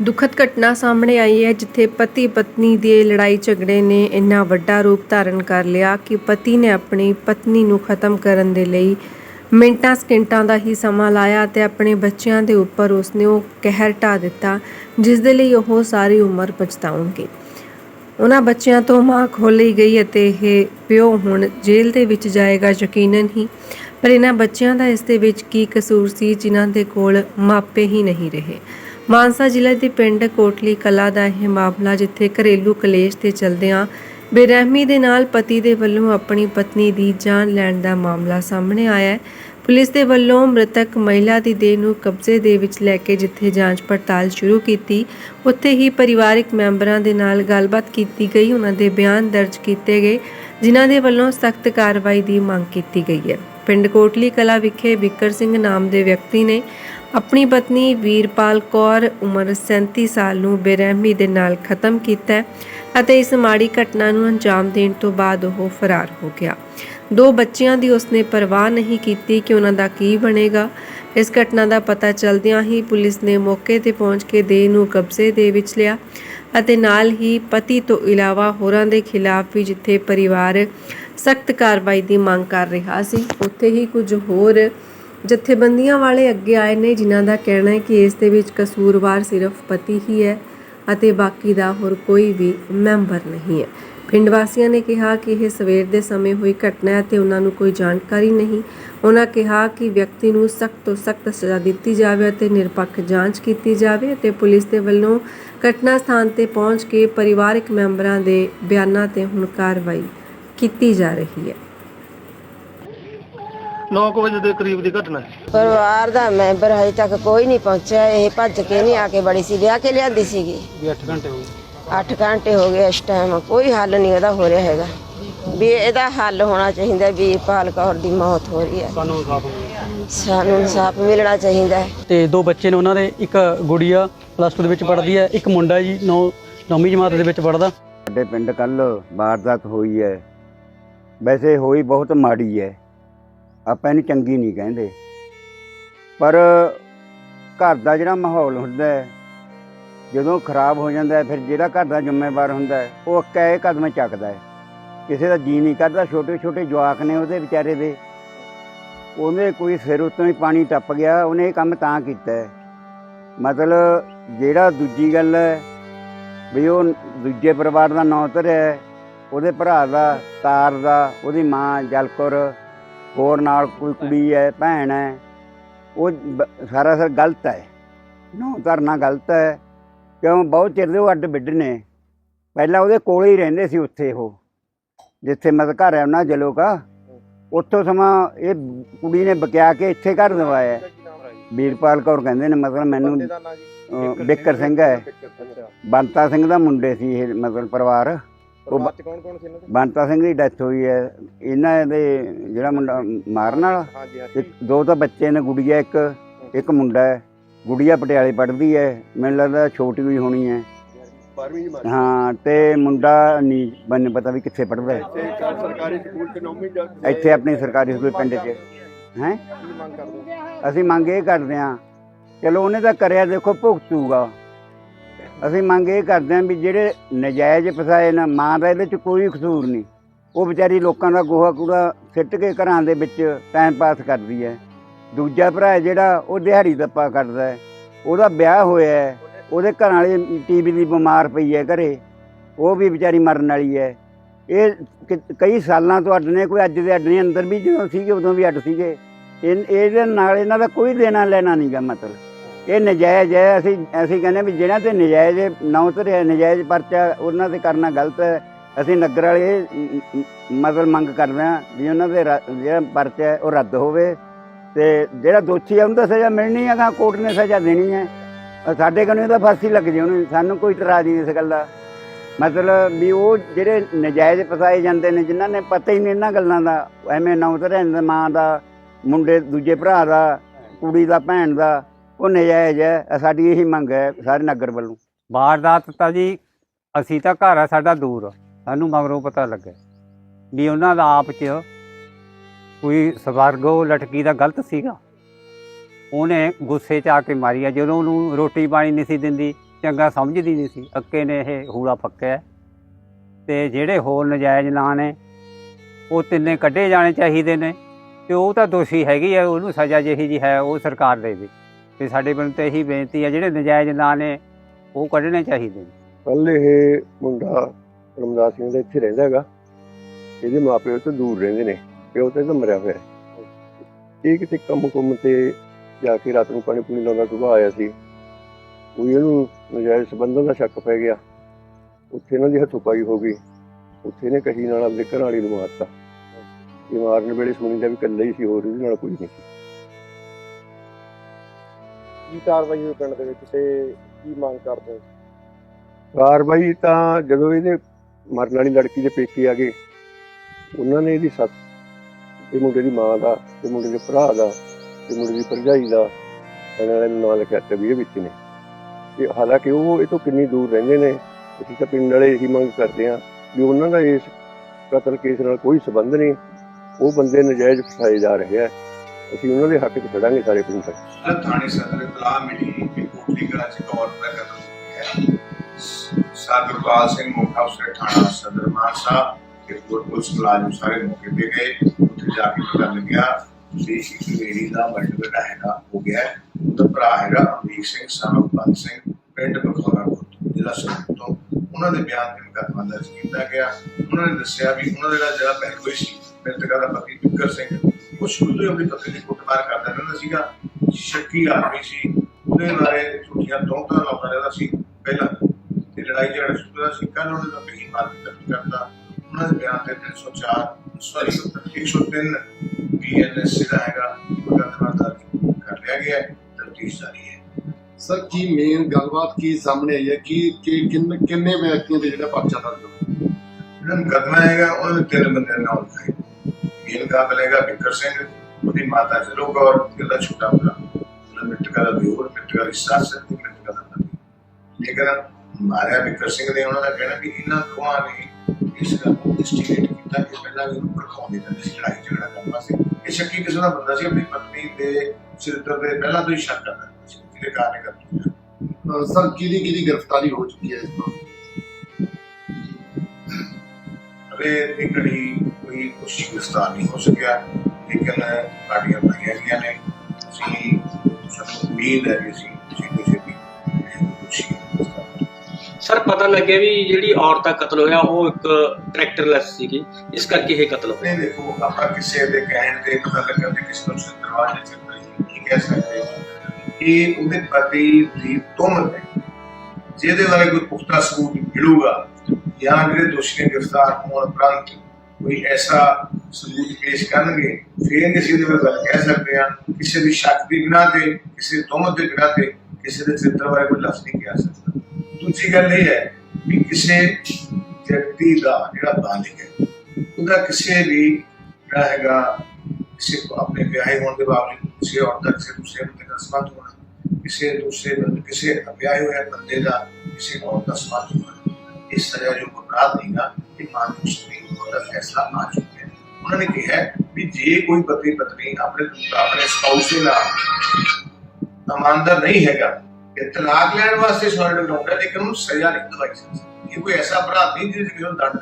ਦੁਖਦ ਘਟਨਾ ਸਾਹਮਣੇ ਆਈ ਹੈ, ਜਿੱਥੇ ਪਤੀ ਪਤਨੀ ਦੀ ਲੜਾਈ ਝਗੜੇ ਨੇ ਇੰਨਾ ਵੱਡਾ ਰੂਪ ਧਾਰਨ ਕਰ ਲਿਆ ਕਿ ਪਤੀ ਨੇ ਆਪਣੀ ਪਤਨੀ ਨੂੰ ਖਤਮ ਕਰਨ ਦੇ ਲਈ ਮਿੰਟਾਂ ਸਕਿੰਟਾਂ ਦਾ ਹੀ ਸਮਾਂ ਲਾਇਆ ਤੇ ਆਪਣੇ ਬੱਚਿਆਂ ਦੇ ਉੱਪਰ ਉਸਨੇ ਉਹ ਕਹਿਰ ਢਾ ਦਿੱਤਾ, ਜਿਸ ਦੇ ਲਈ ਉਹ ਸਾਰੀ ਉਮਰ ਪਛਤਾਉਣਗੇ। ਉਹਨਾਂ ਬੱਚਿਆਂ ਤੋਂ ਮਾਂ ਖੋਲੀ ਗਈ ਅਤੇ ਇਹ ਪਿਓ ਹੁਣ ਜੇਲ੍ਹ ਦੇ ਵਿੱਚ ਜਾਏਗਾ ਯਕੀਨਨ ਹੀ, ਪਰ ਇਹਨਾਂ ਬੱਚਿਆਂ ਦਾ ਇਸ ਦੇ ਵਿੱਚ ਕੀ ਕਸੂਰ ਸੀ, ਜਿਨ੍ਹਾਂ ਦੇ ਕੋਲ ਮਾਪੇ ਹੀ ਨਹੀਂ ਰਹੇ। ਮਾਨਸਾ ਜ਼ਿਲ੍ਹੇ ਦੇ ਪਿੰਡ ਕੋਟਲੀ ਕਲਾ ਦਾ ਇਹ ਮਾਮਲਾ, ਜਿੱਥੇ ਘਰੇਲੂ ਕਲੇਸ਼ ਤੇ ਚਲਦਿਆਂ ਬੇਰਹਿਮੀ ਦੇ ਨਾਲ ਪਤੀ ਦੇ ਵੱਲੋਂ ਆਪਣੀ ਪਤਨੀ ਦੀ ਜਾਨ ਲੈਣ ਦਾ ਮਾਮਲਾ ਸਾਹਮਣੇ ਆਇਆ ਹੈ। ਪੁਲਿਸ ਦੇ ਵੱਲੋਂ ਮ੍ਰਿਤਕ ਮਹਿਲਾ ਦੀ ਦੇਹ ਨੂੰ ਕਬਜ਼ੇ ਦੇ ਵਿੱਚ ਲੈ ਕੇ ਜਿੱਥੇ ਜਾਂਚ ਪੜਤਾਲ ਸ਼ੁਰੂ ਕੀਤੀ, ਉੱਥੇ ਹੀ ਪਰਿਵਾਰਕ ਮੈਂਬਰਾਂ ਦੇ ਨਾਲ ਗੱਲਬਾਤ ਕੀਤੀ ਗਈ। ਉਹਨਾਂ ਦੇ ਬਿਆਨ ਦਰਜ ਕੀਤੇ ਗਏ, ਜਿਨ੍ਹਾਂ ਦੇ ਵੱਲੋਂ ਸਖਤ ਕਾਰਵਾਈ ਦੀ ਮੰਗ ਕੀਤੀ ਗਈ ਹੈ। ਪਿੰਡ ਕੋਟਲੀ ਕਲਾ ਵਿਖੇ ਵਿਕਰ ਸਿੰਘ ਨਾਮ ਦੇ ਵਿਅਕਤੀ ਨੇ ਆਪਣੀ ਪਤਨੀ ਵੀਰਪਾਲ ਕੌਰ ਉਮਰ 37 ਸਾਲ ਨੂੰ ਬੇਰਹਿਮੀ ਦੇ ਨਾਲ ਖਤਮ ਕੀਤਾ ਅਤੇ ਇਸ ਮਾੜੀ ਘਟਨਾ ਨੂੰ ਅੰਜਾਮ ਦੇਣ ਤੋਂ ਬਾਅਦ ਉਹ ਫਰਾਰ ਹੋ ਗਿਆ। ਦੋ ਬੱਚਿਆਂ ਦੀ ਉਸਨੇ ਪਰਵਾਹ ਨਹੀਂ ਕੀਤੀ ਕਿ ਉਹਨਾਂ ਦਾ ਕੀ ਬਣੇਗਾ। ਇਸ ਘਟਨਾ ਦਾ ਪਤਾ ਚਲਦਿਆਂ ਹੀ ਪੁਲਿਸ ਨੇ ਮੌਕੇ ਤੇ ਪਹੁੰਚ ਕੇ ਦੇਹ ਨੂੰ ਕਬਜ਼ੇ ਦੇ ਵਿੱਚ ਲਿਆ ਅਤੇ ਨਾਲ ਹੀ ਪਤੀ ਤੋਂ ਇਲਾਵਾ ਹੋਰਾਂ ਦੇ ਖਿਲਾਫ ਵੀ ਜਿੱਥੇ ਪਰਿਵਾਰ ਸਖਤ ਕਾਰਵਾਈ ਦੀ ਮੰਗ ਕਰ ਰਿਹਾ ਸੀ, ਉੱਥੇ ਹੀ ਕੁਝ ਹੋਰ ਜਥੇਬੰਦੀਆਂ ਵਾਲੇ ਅੱਗੇ ਆਏ ਨੇ, ਜਿਨ੍ਹਾਂ ਦਾ ਕਹਿਣਾ ਹੈ ਕਿ ਇਸ ਦੇ ਵਿੱਚ ਕਸੂਰਵਾਰ ਸਿਰਫ ਪਤੀ ਹੀ ਹੈ ਅਤੇ ਬਾਕੀ ਦਾ ਹੋਰ ਕੋਈ ਵੀ ਮੈਂਬਰ ਨਹੀਂ ਹੈ। ਪਿੰਡ ਵਾਸੀਆਂ ਨੇ ਕਿਹਾ ਕਿ ਇਹ ਸਵੇਰ ਦੇ ਸਮੇਂ ਹੋਈ ਘਟਨਾ ਹੈ ਤੇ ਉਹਨਾਂ ਨੂੰ ਕੋਈ ਜਾਣਕਾਰੀ ਨਹੀਂ। ਉਹਨਾਂ ਕਿਹਾ ਕਿ ਵਿਅਕਤੀ ਨੂੰ ਸਖਤ ਤੋਂ ਸਖਤ ਸਜ਼ਾ ਦਿੱਤੀ ਜਾਵੇ ਅਤੇ ਨਿਰਪੱਖ ਜਾਂਚ ਕੀਤੀ ਜਾਵੇ ਅਤੇ ਪੁਲਿਸ ਦੇ ਵੱਲੋਂ ਘਟਨਾ ਸਥਾਨ ਤੇ ਪਹੁੰਚ ਕੇ ਪਰਿਵਾਰਕ ਮੈਂਬਰਾਂ ਦੇ ਬਿਆਨਾਂ ਤੇ ਹੁਣ ਕਾਰਵਾਈ ਕੀਤੀ ਜਾ ਰਹੀ ਹੈ। 9 ਵਜੇ ਦੇ ਕਰੀਬ ਦੀ ਘਟਨਾ ਹੈ। ਪਰਿਵਾਰ ਦਾ ਮੈਂਬਰ ਹਜੇ ਤੱਕ ਕੋਈ ਨਹੀਂ ਪਹੁੰਚਿਆ। ਇਹ ਭੱਜ ਕੇ ਨਹੀਂ ਆ ਕੇ ਬੜੀ ਸੀ ਵਿਆਹ ਕੇ ਲਿਆਂਦੀ ਸੀਗੀ। ਵੀ 8 ਘੰਟੇ ਹੋ ਗਏ। 8 ਘੰਟੇ ਹੋ ਗਏ ਇਸ ਟਾਈਮ ਕੋਈ ਹੱਲ ਨਹੀਂ ਉਹਦਾ ਹੋ ਰਿਹਾ ਹੈਗਾ। ਵੀ ਇਹਦਾ ਹੱਲ ਹੋਣਾ ਚਾਹੀਦਾ ਵੀ ਪਾਲ ਕੌਰ ਦੀ ਮੌਤ ਹੋ ਰਹੀ ਹੈ। ਸਾਨੂੰ ਇਨਸਾਫ ਸਾਨੂੰ ਇਨਸਾਫ ਮਿਲਣਾ ਚਾਹੀਦਾ ਹੈ। ਤੇ ਦੋ ਬੱਚੇ ਨੇ ਉਹਨਾਂ ਦੇ ਇੱਕ ਗੁੜੀਆ ਪਲੱਸ 2 ਦੇ ਵਿੱਚ ਪੜ੍ਹਦੀ ਹੈ ਇੱਕ ਮੁੰਡਾ ਜੀ 9 ਨੌਵੀਂ ਜਮਾਤ ਦੇ ਵਿੱਚ ਪੜ੍ਹਦਾ। ਸਾਡੇ ਪਿੰਡ ਕੱਲ ਵਾਰਦਾਤ ਹੋਈ ਹੈ। ਵੈਸੇ ਹੋਈ ਬਹੁਤ ਮਾੜੀ ਹੈ। ਆਪਾਂ ਇਹਨੂੰ ਚੰਗੀ ਨਹੀਂ ਕਹਿੰਦੇ। ਪਰ ਘਰ ਦਾ ਜਿਹੜਾ ਮਾਹੌਲ ਹੁੰਦਾ ਹੈ ਜਦੋਂ ਖਰਾਬ ਹੋ ਜਾਂਦਾ ਹੈ ਫਿਰ ਜਿਹੜਾ ਘਰ ਦਾ ਜ਼ਿੰਮੇਵਾਰ ਹੁੰਦਾ ਹੈ ਉਹ ਕਈ ਕਦਮ ਚੱਕਦਾ ਹੈ। ਕਿਸੇ ਦਾ ਜੀ ਨਹੀਂ ਕਰਦਾ ਛੋਟੇ ਛੋਟੇ ਜਵਾਕ ਨੇ ਉਹਦੇ ਵਿਚਾਰੇ ਦੇ। ਉਹਨੇ ਕੋਈ ਸਿਰ ਉੱਤੋਂ ਹੀ ਪਾਣੀ ਟੱਪ ਗਿਆ ਉਹਨੇ ਇਹ ਕੰਮ ਤਾਂ ਕੀਤਾ ਹੈ। ਮਤਲਬ ਜਿਹੜਾ ਦੂਜੀ ਗੱਲ ਹੈ ਵੀ ਉਹ ਦੂਜੇ ਪਰਿਵਾਰ ਦਾ ਨਾਂ ਧਰਿਆ ਹੈ, ਉਹਦੇ ਭਰਾ ਦਾ ਤਾਰ ਦਾ ਉਹਦੀ ਮਾਂ ਜਲਕੌਰ ਹੋਰ ਨਾਲ ਕੋਈ ਕੁੜੀ ਹੈ ਭੈਣ ਹੈ ਉਹ ਸਾਰਾ ਸਰ ਗਲਤ ਹੈ। ਨਾਂ ਧਰਨਾ ਗਲਤ ਹੈ। ਕਿਉਂ? ਬਹੁਤ ਚਿਰ ਦੇ ਉਹ ਅੱਡ ਬਿੱਡ ਨੇ। ਪਹਿਲਾਂ ਉਹਦੇ ਕੋਲ ਹੀ ਰਹਿੰਦੇ ਸੀ ਉੱਥੇ ਉਹ ਜਿੱਥੇ ਮਤ ਘਰ ਹੈ ਉਹਨਾਂ ਜਲੋਕਾ ਉੱਥੋਂ ਸਮਾਂ ਇਹ ਕੁੜੀ ਨੇ ਬਕਿਆ ਕੇ ਇੱਥੇ ਘਰ ਦਵਾਇਆ। ਵੀਰਪਾਲ ਕੌਰ ਕਹਿੰਦੇ ਨੇ ਮਤਲਬ ਮੈਨੂੰ ਬਿੱਕਰ ਸਿੰਘ ਹੈ। ਬੰਤਾ ਸਿੰਘ ਦਾ ਮੁੰਡੇ ਸੀ ਇਹ ਮਤਲਬ ਪਰਿਵਾਰ। ਉਹ ਬ- ਕੌਣ ਕੌਣ ਸੀ ਇਹਨਾਂ ਦੇ? ਬੰਤਾ ਸਿੰਘ ਦੀ ਡੈਥ ਹੋਈ ਹੈ। ਇਹਨਾਂ ਦੇ ਜਿਹੜਾ ਮੁੰਡਾ ਮਾਰਨ ਵਾਲਾ ਹਾਂਜੀ ਇੱਕ ਦੋ ਤਾਂ ਬੱਚੇ ਨੇ ਗੁੜੀਆ ਇੱਕ ਇੱਕ ਮੁੰਡਾ ਹੈ। ਗੁੜੀਆ ਪਟਿਆਲੇ ਪੜ੍ਹਦੀ ਹੈ। ਮੈਨੂੰ ਲੱਗਦਾ ਛੋਟੀ ਵੀ ਹੋਣੀ ਹੈ। 12ਵੀਂ ਜਮਾਤ ਹਾਂ ਤੇ ਮੁੰਡਾ ਨਹੀਂ ਮੈਨੂੰ ਪਤਾ ਵੀ ਕਿੱਥੇ ਪੜ੍ਹਦਾ ਹੈ। ਸਰਕਾਰੀ ਸਕੂਲ ਚ ਨੌਵੀਂ ਜਾ ਇੱਥੇ ਆਪਣੀ ਸਰਕਾਰੀ ਸਕੂਲ ਪਿੰਡ 'ਚ। ਹੈ? ਕੀ ਮੰਗ ਕਰਦੇ ਹੋ? ਅਸੀਂ ਮੰਗ ਇਹ ਕਰਦੇ ਹਾਂ ਚਲੋ ਉਹਨੇ ਤਾਂ ਕਰਿਆ ਦੇਖੋ ਭੁਗਤੂਗਾ। ਅਸੀਂ ਮੰਗ ਇਹ ਕਰਦੇ ਹਾਂ ਵੀ ਜਿਹੜੇ ਨਜਾਇਜ਼ ਫਸਾਏ ਨਾ, ਮਾਂ ਦਾ ਇਹਦੇ 'ਚ ਕੋਈ ਕਸੂਰ ਨਹੀਂ। ਉਹ ਵਿਚਾਰੀ ਲੋਕਾਂ ਦਾ ਗੋਹਾ ਕੂੜਾ ਸਿੱਟ ਕੇ ਘਰਾਂ ਦੇ ਵਿੱਚ ਟਾਈਮ ਪਾਸ ਕਰਦੀ ਹੈ। ਦੂਜਾ ਭਰਾ ਹੈ ਜਿਹੜਾ, ਉਹ ਦਿਹਾੜੀ ਦੱਪਾ ਕਰਦਾ ਹੈ। ਉਹਦਾ ਵਿਆਹ ਹੋਇਆ ਹੈ। ਉਹਦੇ ਘਰਾਂ ਵਾਲੀ ਟੀਵੀ ਦੀ ਬਿਮਾਰ ਪਈ ਹੈ ਘਰੇ। ਉਹ ਵੀ ਵਿਚਾਰੀ ਮਰਨ ਵਾਲੀ ਹੈ। ਇਹ ਕਈ ਸਾਲਾਂ ਤੋਂ ਅੱਡ ਨੇ, ਕੋਈ ਅੱਜ ਦੇ ਅੱਡ ਨਹੀਂ। ਅੰਦਰ ਵੀ ਜਦੋਂ ਸੀਗੇ, ਉਦੋਂ ਵੀ ਅੱਡ ਸੀਗੇ। ਇਹ- ਇਹਦੇ ਨਾਲ ਇਹਨਾਂ ਦਾ ਕੋਈ ਦੇਣਾ ਲੈਣਾ ਨਹੀਂਗਾ ਮਤਲਬ। ਇਹ ਨਜਾਇਜ਼ ਹੈ, ਅਸੀਂ ਅਸੀਂ ਕਹਿੰਦੇ ਵੀ ਜਿਹੜਾ ਤੇ ਨਜਾਇਜ਼ ਨੌ ਧਰਿਆ, ਨਜਾਇਜ਼ ਪਰਚਾ, ਉਹਨਾਂ ਤੇ ਕਰਨਾ ਗਲਤ ਹੈ। ਅਸੀਂ ਨਗਰ ਵਾਲੇ ਮਤਲਬ ਮੰਗ ਕਰਦੇ ਹਾਂ ਵੀ ਉਹਨਾਂ ਦੇ ਰ- ਜਿਹੜਾ ਪਰਚਾ ਹੈ, ਉਹ ਰੱਦ ਹੋਵੇ ਤੇ ਜਿਹੜਾ ਦੋਸ਼ੀ ਹੈ, ਉਹਨੂੰ ਸਜ਼ਾ ਮਿਲਣੀ ਹੈਗਾ ਕੋਰਟ ਨੇ ਸਜ਼ਾ ਦੇਣੀ ਹੈ। ਔਰ ਸਾਡੇ ਕੋਲ ਤਾਂ ਫਾਂਸੀ ਲੱਗ ਜੇ ਉਹਨੂੰ, ਸਾਨੂੰ ਕੋਈ ਇਤਰਾਜ਼ ਨਹੀਂ ਇਸ ਗੱਲ ਦਾ। ਮਤਲਬ ਵੀ ਉਹ ਜਿਹੜੇ ਨਜਾਇਜ਼ ਫਸਾਏ ਜਾਂਦੇ ਨੇ, ਜਿਨ੍ਹਾਂ ਨੇ ਪਤਾ ਹੀ ਨਹੀਂ ਇਹਨਾਂ ਗੱਲਾਂ ਦਾ, ਐਵੇਂ ਨੌ ਧਰਿਆ ਦਾ ਮਾਂ ਦਾ, ਮੁੰਡੇ, ਦੂਜੇ ਭਰਾ ਦਾ, ਕੁੜੀ ਦਾ, ਭੈਣ ਦਾ। ਉਹ ਨਜਾਇਜ਼ ਹੈ ਸਾਡੀ ਇਹੀ ਮੰਗ ਹੈ ਸਾਰੇ ਨਗਰ ਵੱਲੋਂ। ਵਾਰਦਾਤ ਤਾਂ ਜੀ, ਅਸੀਂ ਤਾਂ ਘਰ ਆ, ਸਾਡਾ ਦੂਰ। ਆ। ਸਾਨੂੰ ਮਗਰੋਂ ਪਤਾ ਲੱਗਾ ਵੀ ਉਹਨਾਂ ਦਾ ਆਪ 'ਚ ਕੋਈ ਸਵਰਗੋ ਲਟਕੀ ਦਾ ਗਲਤ ਸੀਗਾ। ਉਹਨੇ ਗੁੱਸੇ 'ਚ ਆ ਕੇ ਮਾਰੀ ਆ, ਜਦੋਂ ਉਹਨੂੰ ਰੋਟੀ ਪਾਣੀ ਨਹੀਂ ਸੀ ਦਿੰਦੀ, ਚੰਗਾ ਸਮਝਦੀ ਨਹੀਂ ਸੀ, ਅੱਕੇ ਨੇ ਇਹ ਹੂਲਾ ਫੱਕਿਆ। ਤੇ ਜਿਹੜੇ ਹੋਰ ਨਜਾਇਜ਼ ਨਾਂ ਨੇ, ਉਹ ਤਿੰਨੇ ਕੱਢੇ ਜਾਣੇ ਚਾਹੀਦੇ ਨੇ, ਤੇ ਉਹ ਤਾਂ ਦੋਸ਼ੀ ਹੈਗੀ ਹੈ ਉਹਨੂੰ ਸਜ਼ਾ ਜਿਹੀ ਜੀ ਹੈ, ਉਹ ਸਰਕਾਰ ਦੇ ਦੇ ਤੇ ਸਾਡੇ ਵੱਲੋਂ ਤੇ ਇਹੀ ਬੇਨਤੀ ਹੈ ਜਿਹੜੇ ਨਜਾਇਜ਼ ਨਾਂ ਨੇ, ਉਹ ਕੱਢਣੇ ਚਾਹੀਦੇ ਨੇ। ਕੱਲ ਇਹ ਮੁੰਡਾ ਰਮਦਾਸ ਸਿੰਘ ਦਾ ਇੱਥੇ ਰਹਿੰਦਾ ਹੈਗਾ। ਇਹਦੇ ਮਾਪਿਓ ਤੋਂ ਦੂਰ ਰਹਿੰਦੇ ਨੇ, ਪਿਓ ਤੇ ਤਾਂ ਮਰਿਆ ਹੋਇਆ। ਹੈ। ਇਹ ਕਿਤੇ ਕੰਮ ਕੁੰਮ ਤੇ ਜਾ ਕੇ ਰਾਤ ਨੂੰ ਪਾਣੀ ਪੂਣੀ ਲਾਉਂਦਾ ਸੁਭਾ ਆਇਆ ਸੀ। ਕੋਈ ਇਹਨੂੰ ਨਜਾਇਜ਼ ਸੰਬੰਧਾਂ ਦਾ ਸ਼ੱਕ ਪੈ ਗਿਆ। ਉੱਥੇ ਇਹਨਾਂ ਦੀ ਹੱਥੋਂ ਪਾਈ ਹੋ ਗਈ। ਉੱਥੇ ਇਹਨੇ ਕਹੀ ਨਾਲ ਆਪਣੇ ਘਰ ਵਾਲੀ ਨੂੰ ਮਾਰਤਾ। ਇਹ ਮਾਰਨ ਵੇਲੇ ਸੁਣੀ ਦਾ ਵੀ ਇਕੱਲਾ ਹੀ ਸੀ, ਹੋਰ ਇਹਦੇ ਨਾਲ ਕੋਈ ਨਹੀਂ ਸੀ। ਕੀ ਕਾਰਵਾਈ ਹੋਈ ਪਿੰਡ ਦੇ ਵਿੱਚ ਤੇ ਕੀ ਮੰਗ ਕਰਦੇ ਹੋ? ਕਾਰਵਾਈ ਤਾਂ ਜਦੋਂ ਇਹਦੇ ਮਰਨ ਵਾਲੀ ਲੜਕੀ ਦੇ ਪੇਕੇ ਆ ਗਏ, ਉਹਨਾਂ ਨੇ ਇਹਦੀ ਸੱਸ, ਇਹ ਮੁੰਡੇ ਦੀ ਮਾਂ ਦਾ ਤੇ ਮੁੰਡੇ ਦੇ ਭਰਾ ਦਾ ਤੇ ਮੁੰਡੇ ਦੀ ਭਰਜਾਈ ਦਾ, ਇਹਨਾਂ ਨੇ ਨਾਂ ਲਿਖਿਆ ਵੀ ਇਹ ਵਿੱਚ ਨੇ। ਤੇ ਹਾਲਾਂਕਿ ਉਹ ਇਹ ਤੋਂ ਕਿੰਨੀ ਦੂਰ ਰਹਿੰਦੇ ਨੇ, ਅਸੀਂ ਤਾਂ ਪਿੰਡ ਵਾਲੇ ਇਹੀ ਮੰਗ ਕਰਦੇ ਹਾਂ ਵੀ ਉਹਨਾਂ ਦਾ ਇਸ ਕਤਲ ਕੇਸ ਨਾਲ ਕੋਈ ਸੰਬੰਧ ਨਹੀਂ, ਉਹ ਬੰਦੇ ਨਜਾਇਜ਼ ਫਸਾਏ ਜਾ ਰਹੇ ਆ। ਅਸੀਂ ਉਹਨਾਂ ਦੇ ਹੱਕ 'ਚ ਖੜਾਂਗੇ ਸਾਰੇ ਪਿੰਡ ਤੱਕ ਕੱਲ੍ਹ ਥਾਣੇ ਸਦਰ ਇਤਲਾਹ ਮਿਲੀ ਕਿ ਕੋਟਲੀ ਕਰਾਂ ਚ ਕੌਰ ਦਾ ਕਤਲ ਹੋ ਗਿਆ ਸਰਦਾਰ ਸਿੰਘ ਮੁਖਾ ਉਸਰੇ ਥਾਣਾ ਸਦਰ ਮਾਨਸਾ ਤੇ ਹੋਰ ਪੁਲਿਸ ਮੁਲਾਜ਼ਮ ਸਾਰੇ ਮੌਕੇ ਤੇ ਗਏ। ਉੱਥੇ ਜਾ ਕੇ ਪਤਾ ਲੱਗਿਆ ਕਿ ਇੱਕ ਲੇਡੀ ਦਾ ਮਰਡਰ ਜਿਹੜਾ ਹੈਗਾ ਹੋ ਗਿਆ ਉਹਦਾ ਭਰਾ ਹੈਗਾ ਅਮਰੀਕ ਸਿੰਘ, ਸਾਨੋ ਸਿੰਘ, ਪਿੰਡ ਬਖੌਰਾ ਕੋਟ, ਜ਼ਿਲ੍ਹਾ ਸੰਗਰੂਰ ਤੋਂ। ਉਹਨਾਂ ਦੇ ਬਿਆਨ ਤੇ ਮੁਕੱਦਮਾ ਦਰਜ ਕੀਤਾ ਗਿਆ। ਉਹਨਾਂ ਨੇ ਦੱਸਿਆ ਵੀ ਉਹਨਾਂ ਦਾ ਜਿਹੜਾ ਜਿਹੜਾ ਸੀ ਮ੍ਰਿਤਕਾ ਦਾ ਪਤੀ ਬਿੱਕਰ ਸਿੰਘ ਉਹ ਸ਼ੁਰੂ ਤੋਂ ਹੀ ਆਪਣੀ ਪਤਨੀ ਦੀ ਕੁੱਟਮਾਰ ਕਰਦਾ ਰਹਿੰਦਾ ਸੀਗਾ। ਸ਼ੱਕੀ ਆਦਮੀ ਸੀ। ਉਹਦੇ ਬਾਰੇ ਝੂਠੀਆਂ ਤੋਹਮਤਾਂ ਲਾਉਂਦਾ ਰਹਿੰਦਾ ਸੀ। ਪਹਿਲਾਂ ਤੇ ਲੜਾਈ ਝਗੜਾ ਸ਼ੁਰੂ ਹੋਇਆ ਸੀ। ਕੱਲ ਉਹਨੇ ਤਾਂ ਕਹੀ ਮਾਰ ਕੇ ਕਤਲ ਕਰਤਾ। ਉਹਨਾਂ ਦੇ ਬਿਆਨ ਤੇ 304 ਸੌਰੀ 103 ਬੀਐਨਐਸ ਜਿਹੜਾ ਹੈਗਾ ਮੁਕੱਦਮਾ ਦਰਜ ਕਰ ਲਿਆ ਗਿਆ ਹੈ। ਤਫਤੀਸ਼ ਜਾਰੀ ਹੈ। ਸਰ ਕੀ ਮੇਨ ਗੱਲਬਾਤ ਕੀ ਸਾਹਮਣੇ ਆਈ ਹੈ? ਕਿ ਕਿ ਕਿੰਨ- ਕਿੰਨੇ ਵਿਅਕਤੀਆਂ ਦੇ ਜਿਹੜਾ ਪਰਚਾ ਦਰਜ ਹੋਇਆ? ਜਿਹੜਾ ਮੁਕੱਦਮਾ ਹੈਗਾ ਉਹਦੇ ਤਿੰਨ ਬੰਦੇ ਦੇ ਨਾਮ ਹੈਗਾ ਬਿੱਕਰ ਸਿੰਘ ਉਹਦੀ ਮਾਤਾ ਜਲੋ ਕੌਰ ਤੇ ਉਹਦਾ ਛੋਟਾ ਭਰਾ ਉਹਦਾ ਮਿੱਟਕਾ ਦਾ ਦਿਓਰ ਮਿੱਟਕਾ ਦੀ ਸੱਸ ਤੇ ਮਿੱਟਕਾ ਦਾ ਪਤੀ। ਲੇਕਿਨ ਮਾਰਿਆ ਬਿੱਕਰ ਸਿੰਘ ਨੇ ਉਹਨਾਂ ਦਾ ਕਹਿਣਾ ਕਿ ਇਹਨਾਂ ਦੋਵਾਂ ਨੇ ਇਸ ਗੱਲ ਨੂੰ ਇਨਸਟੀਗੇਟ ਕੀਤਾ ਕਿ ਪਹਿਲਾਂ ਵੀ ਉਹਨੂੰ ਭੜਕਾਉਂਦੇ ਰਹਿੰਦੇ ਸੀ ਲੜਾਈ ਝਗੜਾ ਸੀ। ਇਹ ਸ਼ੱਕੀ ਕਿਸੇ ਦਾ ਬੰਦਾ ਸੀ ਆਪਣੀ ਪਤਨੀ ਦੇ ਚਰਿੱਤਰ ਦੇ ਪਹਿਲਾਂ ਤੋਂ ਹੀ ਸ਼ੱਕ ਕਰਦਾ ਸੀ ਜਿਹਦੇ ਕਾਰਨ ਕਰਦਾ ਸਰ ਕਿਹਦੀ ਕਿਹਦੀ ਗ੍ਰਿਫਤਾਰੀ ਹੋ ਚੁੱਕੀ ਹੈ ਇਸ ਤੋਂ? ਅਰੇ ਇਹ ਕੋਈ ਕੋਸ਼ਿਸ਼ ਗ੍ਰਿਫਤਾਰ ਨਹੀਂ ਹੋ ਸਕਿਆ। ਲੇਕਿਨ ਸਾਡੀਆਂ ਭਾਈਆਂ ਗਈਆਂ ਨੇ ਅਸੀਂ ਉਮੀਦ ਹੈ ਕਿ ਅਸੀਂ ਕੋਸ਼ਿਸ਼ ਗ੍ਰਿਫਤਾਰ ਸਰ ਪਤਾ ਲੱਗਿਆ ਵੀ ਜਿਹੜੀ ਔਰਤ ਦਾ ਕਤਲ ਹੋਇਆ ਉਹ ਇੱਕ ਕਰੈਕਟਰਲੈਸ ਸੀਗੀ। ਇਸ ਕਰਕੇ ਇਹ ਕਤਲ ਹੋਇਆ। ਨਹੀਂ ਦੇਖੋ ਆਪਾਂ ਕਿਸੇ ਦੇ ਕਹਿਣ ਤੇ ਪਤਾ ਲੱਗਣ ਤੇ ਕਿਸੇ ਸਿਰ ਦਰਵਾਜ਼ੇ ਚ ਨਹੀਂ ਕਹਿ ਸਕਦੇ ਕਿ ਉਹਦੇ ਪਤੀ ਦੀ ਤੁਮ ਹੈ ਜਿਹਦੇ ਬਾਰੇ ਕੋਈ ਪੁਖਤਾ ਸਬੂਤ ਮਿਲੂਗਾ ਜਾਂ ਜਿਹੜੇ ਦੋਸ਼ੀ ਨੇ ਗ੍ਰਿਫਤਾਰ ਹੋਣ ਉਪਰੰਤ ਕੋਈ ਐਸਾ ਸਬੂਤ ਪੇਸ਼ ਕਰਨਗੇ, ਫਿਰ ਅਸੀਂ ਉਹਦੇ ਬਾਰੇ ਕਹਿ ਸਕਦੇ ਹਾਂ, ਕਿਸੇ ਦੀ ਸ਼ੱਕ ਦੀ ਬਿਨਾ ਤੇ, ਕਿਸੇ ਤੁਮ ਦੇ ਬਿਨਾ ਤੇ, ਕਿਸੇ ਦੇ ਚਿੱਤਰ ਬਾਰੇ ਕੋਈ ਲਫ਼ਜ਼ ਨਹੀਂ ਕਿਹਾ ਸਕਦਾ। ਦੂਜੀ ਗੱਲ ਇਹ ਹੈ ਵੀ ਕਿਸੇ ਵਿਅਕਤੀ ਦਾ ਜਿਹੜਾ ਬਾਲਿਗ ਹੈ, ਉਹਦਾ ਕਿਸੇ ਵੀ ਜਿਹੜਾ ਹੈਗਾ, ਕਿਸੇ ਆਪਣੇ ਵਿਆਹੇ ਹੋਣ ਦੇ ਬਾਵਜੂਦ, ਕਿਸੇ ਔਰਤ ਦਾ ਕਿਸੇ ਦੂਸਰੇ ਬੰਦੇ ਨਾਲ ਸੰਬੰਧ ਹੋਣਾ, ਕਿਸੇ ਦੂਸਰੇ ਬੰਦੇ, ਕਿਸੇ ਵਿਆਹੇ ਹੋਏ ਬੰਦੇ ਦਾ, ਕਿਸੇ ਔਰਤ ਦਾ ਸੰਬੰਧ ਹੋਣਾ, ਇਸ ਸਜ਼ਾ ਜੋ ਅਪਰਾਧ ਨਹੀਂ ਨਾ ਮਾਨਸਿਕ ਸੁਪਰੀਮ ਕੋਰਟ ਦਾ ਫੈਸਲਾ ਆ ਚੁੱਕਿਆ ਹੈ। ਉਹਨਾਂ ਨੇ ਕਿਹਾ ਵੀ ਜੇ ਕੋਈ ਪਤੀ ਪਤਨੀ ਆਪਣੇ ਆਪਣੇ ਸਪਾਊਸ ਦੇ ਨਾਲ ਇਮਾਨਦਾਰ ਨਹੀਂ ਹੈਗਾ ਕਿ ਤਲਾਕ ਲੈਣ ਵਾਸਤੇ ਸੋਲਿਡ ਗਰਾਊਂਡ ਲੇਕਿਨ ਉਹਨੂੰ ਸਜ਼ਾ ਨਹੀਂ ਦਵਾਈ ਸਕਦੀ ਇਹ ਕੋਈ ਐਸਾ ਅਪਰਾਧ ਨਹੀਂ ਜਿਹਦੇ ਵਿੱਚ ਉਹਨੂੰ ਦੰਡ